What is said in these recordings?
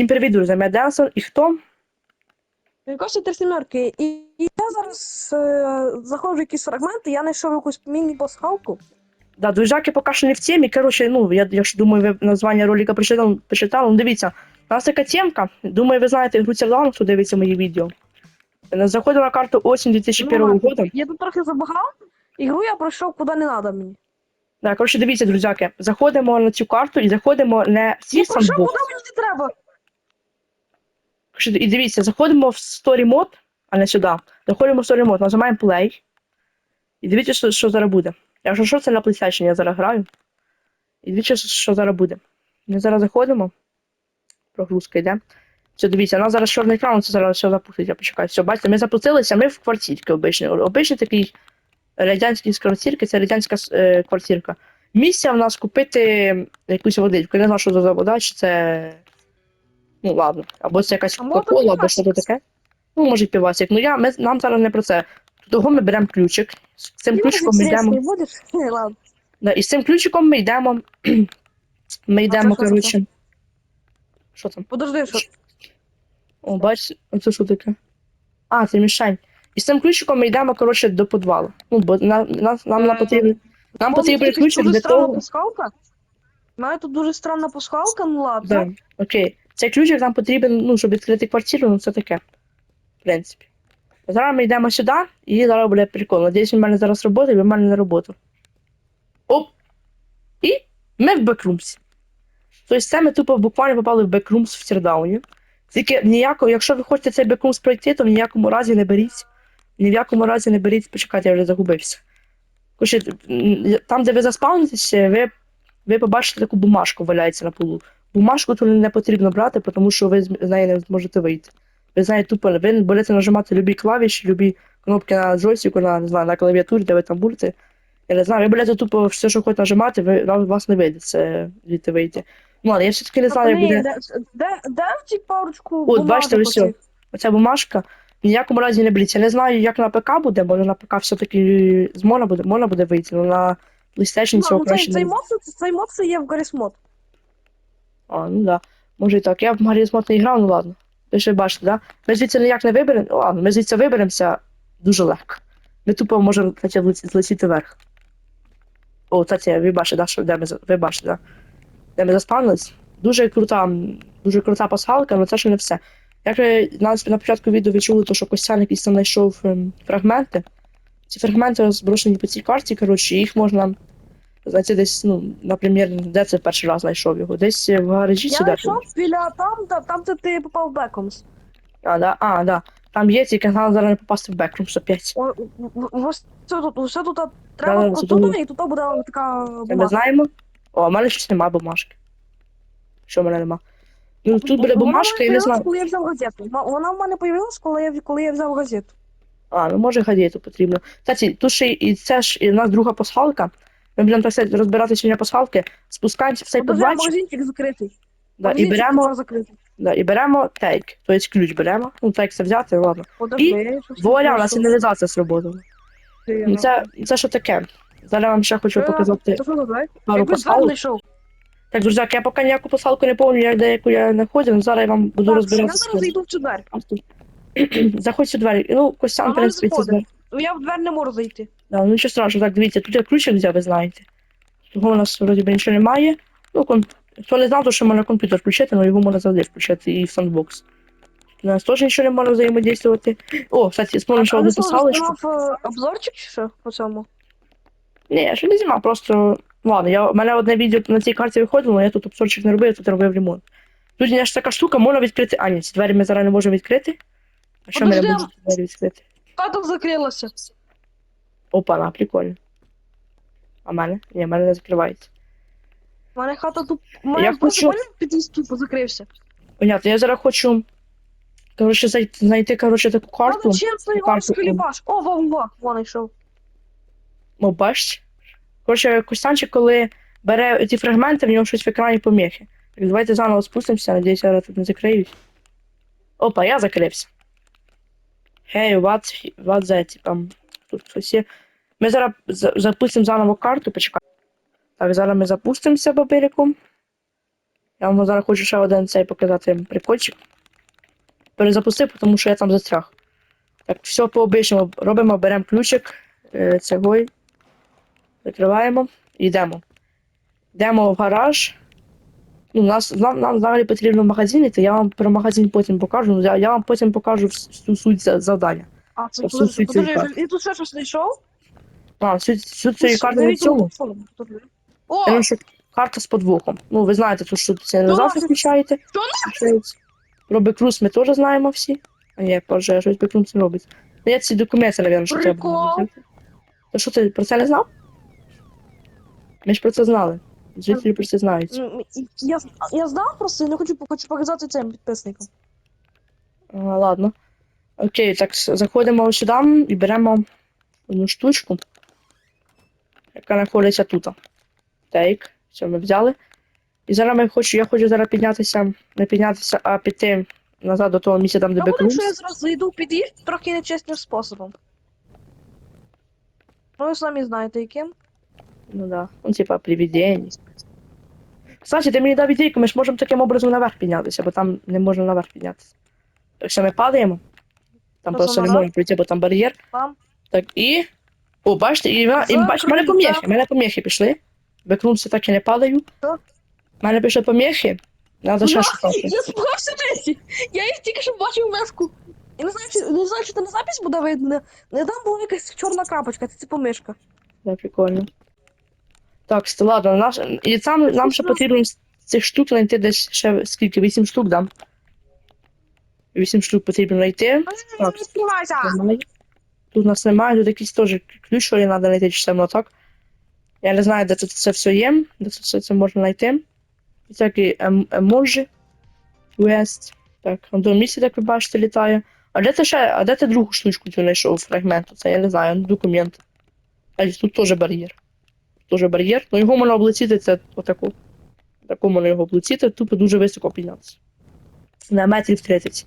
Всім привіт, друзі, я Денсон. І хто? Кості три сімерки. І, і я зараз е, заходжу в якісь фрагменти, я знайшов якусь міні-пасхалку. Да, друзяки поки що не в темі. Коротше, ну, я, я ж думаю, ви названня ролика прочитали, прочитали. Ну, дивіться, у нас така темка. Думаю, ви знаєте гру Цердаун, хто дивиться мої відео. Заходимо на карту осінь 2001 Ну, года. Я тут трохи забагав, ігру я пройшов куди не треба мені. Да, коротше, дивіться, друзяки, заходимо на цю карту і заходимо не в Я свій пройшов, сандбокс. куди мені не треба. Коротше, І дивіться, заходимо в Story Mode, а не сюди. Заходимо в Story Mode, нажимаємо Play. І дивіться, що, що зараз буде. Якщо що, це на PlayStation я зараз граю. І дивіться, що, зараз буде. Ми зараз заходимо. Прогрузка йде. Все, дивіться, у нас зараз чорний екран, це зараз все запустить, я почекаю. Все, бачите, ми запустилися, ми в квартирці обичній. Обичний такий радянський квартирки, це радянська е, квартирка. Місця в нас купити якусь водичку. Я не знаю, що це за вода, чи це. Ну ладно. Або це якась А може кока-кола, або що півасик? таке. Ну, може, півасик. Ну я, ми, нам зараз не про це. Того ми беремо ключик. З цим Ти ключиком ми йдемо. не ладно. Да, і з цим ключиком ми йдемо. Ми йдемо, що коротше. Що там? Подожди, що? О, бач, оце що таке? А, це мішень. І з цим ключиком ми йдемо, коротше, до підвалу. Ну, бо на, на, нам на Е, потрібен. Нам потрібен ключик для того. пасхалка? У мене тут дуже странна пасхалка, ну ладно. Да, окей. Цей ключик нам потрібен, ну, щоб відкрити квартиру, ну це таке. В принципі. Зараз ми йдемо сюди, і зараз буде прикол. Надіюсь, в мене зараз робота, і в мене на роботу. Оп! І ми в бекрумсі. Тобто це ми тупо буквально попали в бекрумс в Тірдауні. Тільки ніяко, якщо ви хочете цей бекрумс пройти, то в ніякому разі не беріть. Ні в якому разі не беріть, почекайте, я вже загубився. Там, де ви заспавнитеся, ви, ви побачите таку бумажку валяється на полу. Бумажку тут не потрібно брати, тому що ви з неї не зможете вийти. Ви знаєте, тупо ви будете нажимати любі клавіші, любі кнопки на джойстику, на, не знаю, на клавіатурі, де ви там будете. Я не знаю, ви будете тупо все, що хочете нажимати, ви, вам- вас не вийде це звідти вийти. Ну ладно, я все-таки не знаю, як буде. цій парочку От, бачите, ви все. Оця бумажка. В ніякому разі не беріть. Я не знаю, як на ПК буде, може на ПК все-таки з можна буде, можна буде вийти, але на PlayStation Ну, цього ну, краще не буде. мод, цей мод це є в Гаррісмод. А, ну да. Може і так. Я в Маріс Мод не грав, ну ладно. Ви ще бачите, да? Ми звідси ніяк не виберемо. Ну, ладно, ми звідси виберемося дуже легко. Ми тупо можемо злетіти вверх. О, кстати, ви бачите, да, що де ми, ви бачите, да? Де ми заспавнились. Дуже крута, дуже крута пасхалка, але це ще не все. Як ви на початку відео ви чули, то що Костян якийсь там знайшов ем, фрагменти. Ці фрагменти розброшені по цій карті, коротше, їх можна знайти десь, ну, наприклад, де це перший раз знайшов його? Десь в гаражі Я чи де? йшов біля там, там, там, де ти попав в Бекомс. А, да, а, да. Там є, тільки треба зараз не попасти в бекрумс опять. О, Ось це тут, ось тут треба да, це думаю. і тут буде така Це ми бумага. знаємо. О, в мене щось немає бумажки. Що в мене нема? Ну, тут буде Вона бумажка, я не знаю. Коли я взяв газету. Вона в мене появилась, коли я, коли я взяв газету. А, ну може гадєту потрібно. Кстати, тут ще і це ж і у нас друга пасхалка. Ми будемо так сказати, розбирати сьогодні пасхалки. Спускаємося в цей Подожди, підвальчик, магазинчик закритий. да, і Магазинчик беремо, закритий. да, і беремо тейк. Тобто ключ беремо. Ну, тейк це взяти, ладно. Подожди, щось Вуаля, у знайшов. нас сигналізація сработала. Ну, це, це що таке? Зараз вам ще хочу Е, показати Це що пару Якби знайшов. Так, друзі, я поки ніяку пасхалку не пам'ятаю, як деяку я не ходив, але зараз я вам буду Так, я розбиратися. зараз зайду в цю двері. Заходь у двері. Ну, Костян, в Вона не принципі, це заходить. Ну, Я в двері не можу зайти. Да, ну нічого страшного, так, дивіться, тут я ключик взяв, ви знаєте. Того у нас вроді би нічого немає. Ну, ком... хто не знав, то що можна комп'ютер включити, але його можна завжди включити і в сандбокс. У нас теж нічого не можна взаємодействувати. О, кстати, спомнив, що А одну що, е, обзорчик чи що по цьому? Ні, я ще не знімав, просто. Ладно, я... у мене одне відео на цій карті виходило, але я тут обзорчик не робив, я тут робив ремонт. Тут є ж така штука, можна відкрити. А, ні, ці двері ми зараз не можемо відкрити. А що ми не можемо двері відкрити? Хата закрилася. Опа, на, прикольно. А мене? Ні, мене не закривається. У мене хата тут. У Я мене просто хочу- поняв, під'їзд тупо закрився. Понятно, я зараз хочу. Коротше, зай- знайти, коротше, таку карту. Карту? Чим його карту, скалібаш? О, во, во, вон йшов. Ну, бачите. Коротше, Костянчик, коли бере ці фрагменти, в нього щось в екрані поміхи. Так, давайте заново спустимося, надіюсь, я тут не закриюсь. Опа, я закрився. Гей, what, what that, там, тут щось. Ми зараз запустимо заново карту, почекай. Так, зараз ми запустимося бабириком. Я вам зараз хочу ще один цей показати прикольчик. Перезапустив, тому що я там застряг. Так, все по обичному робимо, беремо ключик е, цегой, закриваємо йдемо. Йдемо в гараж. Ну, нас, нам, нам взагалі потрібно магазин іти, я вам про магазин потім покажу. ну, Я, я вам потім покажу всю суть завдання. А, це По подожди, суті, подожди, я тут ще щось знайшов? А, всю, всю цієї Слушай, карти я в цьому. відео телефоном. О, Тому що карта з подвохом. Ну, ви знаєте, тут що це не Ну, завжди включаєте. Що. Про Бекрус ми теж знаємо всі. А ні, боже, щось Бекрус не робить. Ну, я ці документи, напевно, що треба. Прикол. було взяти. То що ти про це не знав? Ми ж про це знали. Жителі про це знають. м, я, я знав просто, я не хочу, хочу показати цим підписникам. А, ладно. Окей, так заходимо ось сюди і беремо одну штучку, яка знаходиться тут. Тейк. Все, ми взяли. І зараз ми хочу, я хочу зараз піднятися, не піднятися, а піти назад до того місця, там, де буду, бекрус. що я зараз зайду під трохи нечесним способом. Ну, ви самі знаєте, яким. Ну да. Ну, типа, привидение. Кстати, ти мені дав ідейку, ми ж можемо таким образом наверх піднятися, бо там не можна наверх піднятися. Так що ми падаємо. Там просто не можна пройти, бо там бар'єр. Так, і. О, бачите, і, і бачите, в мене поміхи, в мене поміхи пішли. Викрунувся так і не падаю. В мене пішли поміхи. Надо ще шукати. Я спався Месі! Я їх тільки що бачив мешку. Я не знаю, чи не знаю, чи там запись буде видно. Не там була якась чорна крапочка, це типу мишка. Да, прикольно. Так, ладно, наш... і там нам ще потрібно з цих штук знайти десь ще скільки? 8 штук, да? 8 штук потрібно знайти. Так. Тут нас немає, тут якийсь теж ключ, що треба знайти, чи там так. Я не знаю, де тут це все є, де це все це можна знайти. Всякі ем, еможі. West. Так, на тому місці, як ви бачите, літає. А де ти ще, а де ти другу штучку цю знайшов фрагмент? Це я не знаю, документ. А тут теж бар'єр. Теж бар'єр. Ну його можна облетіти, це отаку. Таку можна його облетіти, тупо дуже високо піднятися. На метрів 30.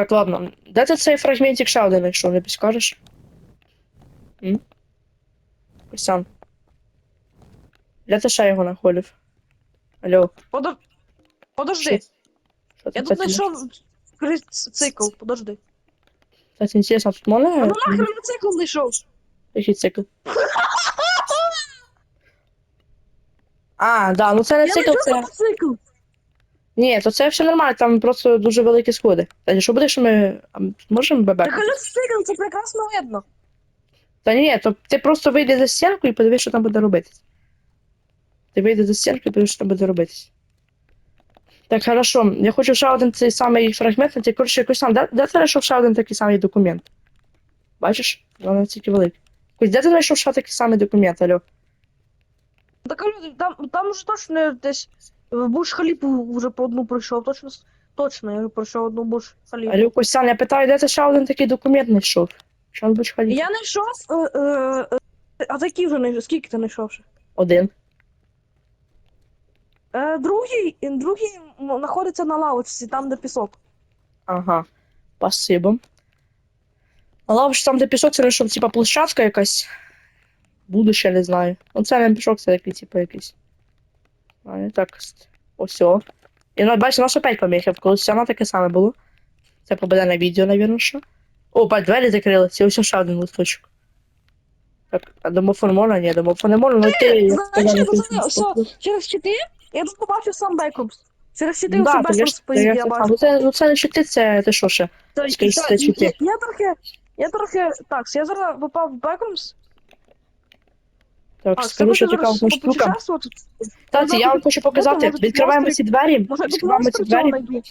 Так, ладно. Де ти цей фрагментик ще один знайшов, не підскажеш? Костян. Де ти ще його знаходив? Алло. Подож... Подожди, Що? Я тут знайшов цикл, подожди. Кстати, інтересно, тут можна? Ну нахрен я цикл знайшов? Який цикл? А, да, ну це не Я цикл, знайшов цикл. Ні, то це все нормально, там просто дуже великі сходи. Та що буде, що ми. а можемо бебек? Так але цикл, це прекрасно видно. Та ні, то ти просто вийди за стінку і подивись, що там буде робитись. Ти вийди за стінку і подивись, що там буде робитись. Так, хорошо. Я хочу ще один цей самий фрагмент, ти коротше якось сам. Де, де ти знайшов ще один такий самий документ? Бачиш? Воно тільки великий. Ось де ти знайшов ще такий самий документ, алло? Так але там, там вже точно десь в Буш Халіпу вже по одну пройшов. Точно, точно, я пройшов одну Буш Халіпу. Алло, Костян, я питаю, де ти ще один такий документ знайшов? Що він будь халіф? Я знайшов. Е, е, е, а такі вже знайшов. Скільки ти знайшов ще? Один. Е, другий, другий знаходиться на лавочці, там, де пісок. Ага. Спасибо. Але ж там, де пісок, це знайшов, типа, площадка якась. Будуще, не знаю. Ну, це не пішок, це такий, типу, якийсь. А, не так. Ось. І ну, бачиш, у нас опять поміхи, колись вона таке саме було. Це победе на відео, навірно, що. О, бать, двері закрилися, ось ще один листочок. Так, а домофон можна? Ні, домофон не можна, але ти... Знаєш, я все, через щити я тут побачив сам Бекрумс. Через щити Ну, оце да, то я бачу. ну це, ну це не щити, це ти що ще? Та- це щити. я- трохи, я трохи, так, я зараз попав в Бекрумс. Так, А, скажу, що така одна штука. Кстати, я вам хочу показати. Відкриваємо ці двері. Може, Відкриваємо ці монстр двері.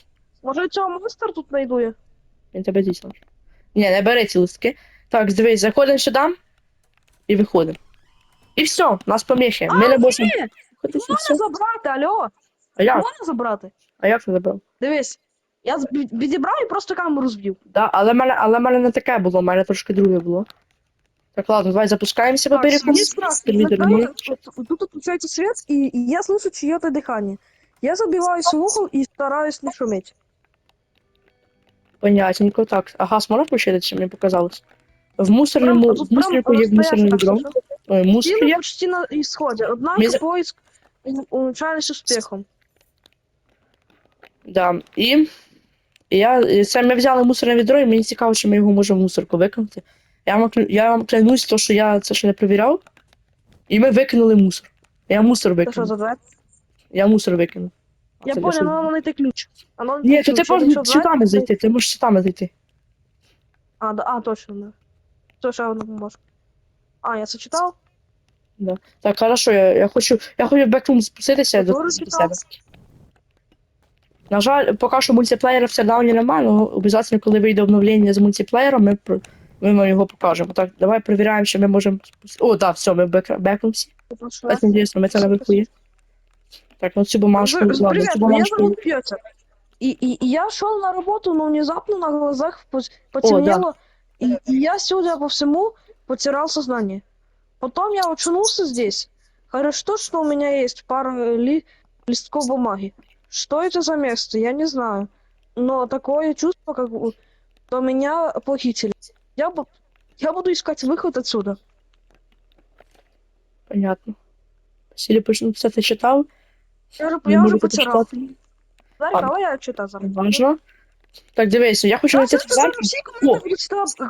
Може, цього монстр тут знайду я. Він тебе дійсно. Ні, не бери ці листки. Так, дивись, заходимо сюди і виходимо. І все, нас поміхи. Ми не можемо. Ні, можна забрати, алло. А як? Можна забрати. А як це забрав? Дивись, я з- бі- відібрав і просто камеру збив. Да, але мене, але в мене не таке було, в мене трошки друге було. Так, ладно, давай запускаємося по берегу. мне страшно. Привіт, Закрою- Роман. вот Тут отключается свет, и, и я слышу чье-то дыхание. Я забиваюсь в угол и стараюсь не шуметь. Понятненько, так. А газ можна включити, чи мені показалось? В мусорному, Прям- в тут мусорнику прям є мусорний настоящий, відро. так что Ой, Мусор Силы є. почти на исходе, однако Мне за- поиск у- улучшались успехом. Да. І, і я, і це ми взяли мусорне відро, і мені цікаво, чи ми його можемо в мусорку викинути. Я вам, я вам клянусь, то, що я це ще не перевіряв. І ми викинули мусор. Я мусор Це що за двері? Я мусор викинув. Я понял, ну надо знайти ключ. А ну, Ні, то ти можеш щитами зайти, ти можеш щитами зайти. А, да, а, точно, да. То ще одну бумажку. А, я це читав? Так, хорошо, я, я хочу. Я хочу в бекрум спуститися до, до себе. На жаль, поки що мультиплеєра в сердауні немає, але обов'язково, коли вийде обновлення з мультиплеєром, ми, ми вам його покажемо. Так, давай перевіряємо, що ми можемо спуститися. О, так, все, ми в бек- бекрумсі. Так, надіюсь, ми це наверху є. Так, ну цю бумажку, Вы- ладно, Привет, цю меня бумажку. зовут Петр. И, и, и я шел на работу, но внезапно на глазах пос- потемнело, и, и я, судя по всему, потерял сознание. Потом я очнулся здесь. Хорошо, что у меня есть пара ли- листков бумаги. Что это за место, я не знаю. Но такое чувство, как будто меня похитили. Я, бу- я буду искать выход отсюда. Понятно. Почну це ти читав. Я уже, Ви я можете потерял. почитати. Давай, я читаю зараз. Важно. Так, дивися, я хочу знайти зверху. зараз всі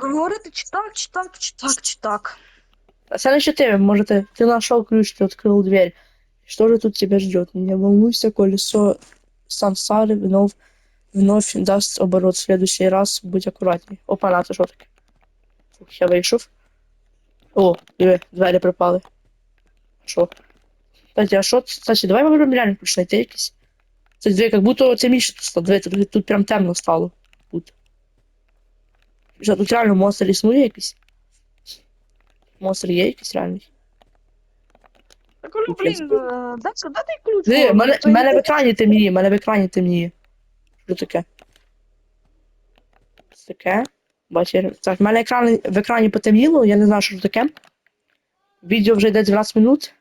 говорити читак, читак, читак, читак. Це не ты, может, ты нашел ключ, ты открыл дверь. Что же тут тебя ждет? Не волнуйся, колесо сансары вновь, вновь даст оборот. В следующий раз будь аккуратней. Опа, на, це що таке? Я вийшов. О, диви, двері пропали. Що? Кстати, а що? Кстати, давай попробуємо реально ключ знайти якийсь. Це диви, як будто це між тут стало. Диви, тут, тут прям темно стало. Тут. Що, тут реально монстр існує якийсь? Монстр є якийсь реальний? Я кажу, блін, е, де, де ключ? Диви, мене, мене в екрані темніє, мене в екрані темніє. Що таке? Що таке? Бачиш, так, в мене екран, в екрані потемніло, я не знаю, що таке. Відео вже йде 12 минут.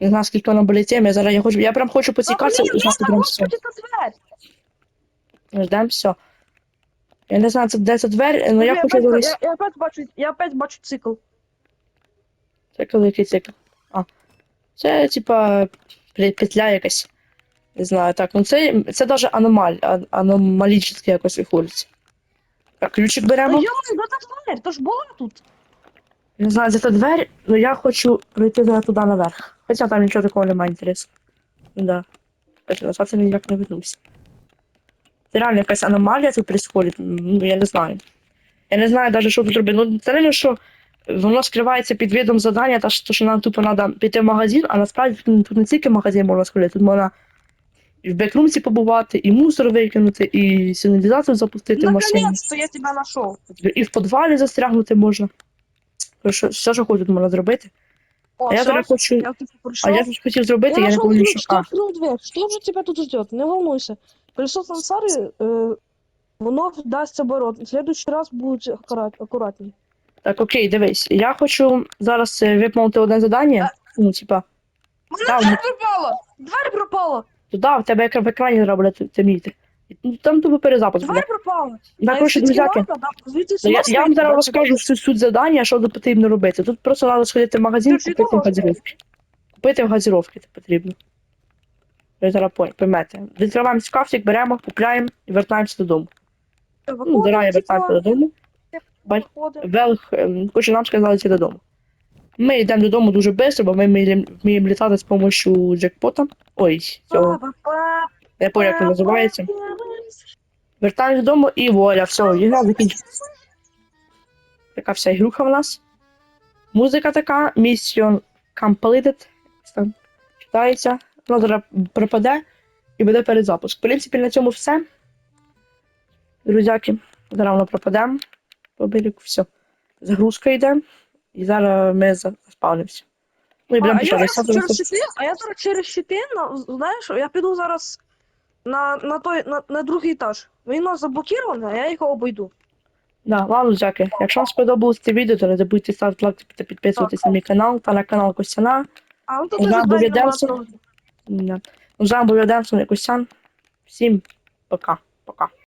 Не знаю, скільки воно буде тем. Я зараз я хочу. Я прям хочу поцікатися і ні, прям все. Ждемо все. Я не знаю, це де ця двері, але я Я хочу зараз. я, я опять бачу, я опять бачу цикл. Це коли який цикл. А. Це, типа, петля якась. Не знаю, так. Ну це, це даже аномаль, аномалічно якось виходить. Так, ключик беремо. йо, де та двері? То ж була тут. Не знаю, де та двері, але я хочу пройти туди наверх. Хоча там нічого такого немає інтересу. Да. Так, назад я ніяк не вернуся. Це реально якась аномалія тут происходит. Ну, я не знаю. Я не знаю навіть, що тут робити. Ну, це реально, що воно скривається під видом завдання, та що нам тупо треба піти в магазин, а насправді тут, тут не тільки магазин можна сходити, тут можна і в бекрумці побувати, і мусор викинути, і сигналізацію запустити в машині. Наконец-то я тебе знайшов. І в підвалі застрягнути можна. Що, все, що хочу, тут можна зробити. О, А я все, зараз хочу. я тут А прийшов. я тут хотів зробити, я, не нашел пам'ятаю, ключ, що. ты А, открыл дверь. Что же тебя тут ждет? Не волнуйся. Колесо сансары э, вновь даст оборот. В следующий раз будет аккурат, аккуратней. так, окей, дивись. Я хочу зараз е, виконати одне завдання. Ну, типа, Да, Дверь пропала! Дверь Пропала! туди в тебе як в екрані зараз буде те- Ну, там тупо перезапуск буде. Дверь пропала! Так, коротше, друзяки, Звідти я, я вам зараз розкажу всю суть завдання, що тут потрібно робити. Тут просто треба сходити в магазин, Ти купити відомо. газировки. Купити газировки це потрібно. Ви зараз пой- поймете. Відкриваємо шкафчик, беремо, купляємо і вертаємося додому. Ну, зараз я вертаюся додому. бать- Велх, ем, коротше, нам сказали йти додому. Ми йдемо додому дуже швидко, бо ми вміємо літати з допомогою джекпота. Ой, цього. Я пам'ятаю, як він називається. Вертаємось додому і воля, все, ігра закінчилася. Така вся ігруха в нас. Музика така, Mission Completed. Там читається. Вона зараз пропаде і буде перезапуск. В принципі, на цьому все. Друзяки, зараз воно пропаде. По все. Загрузка йде. І зараз ми за- заспавнимося. Ну і А, будемо а, я почати. зараз через щити, а я зараз через щити, на- знаєш, я піду зараз на, на, той, на, на другий етаж. Він у нас заблокований, а я його обійду. Да, ладно, друзяки, якщо вам сподобалось це відео, то не забудьте ставити лайк та підписуватись на мій канал та на канал Костяна. А ну доведемося. нема. Да. Ну, з вами був я Денсон Костян. Всім пока. Пока.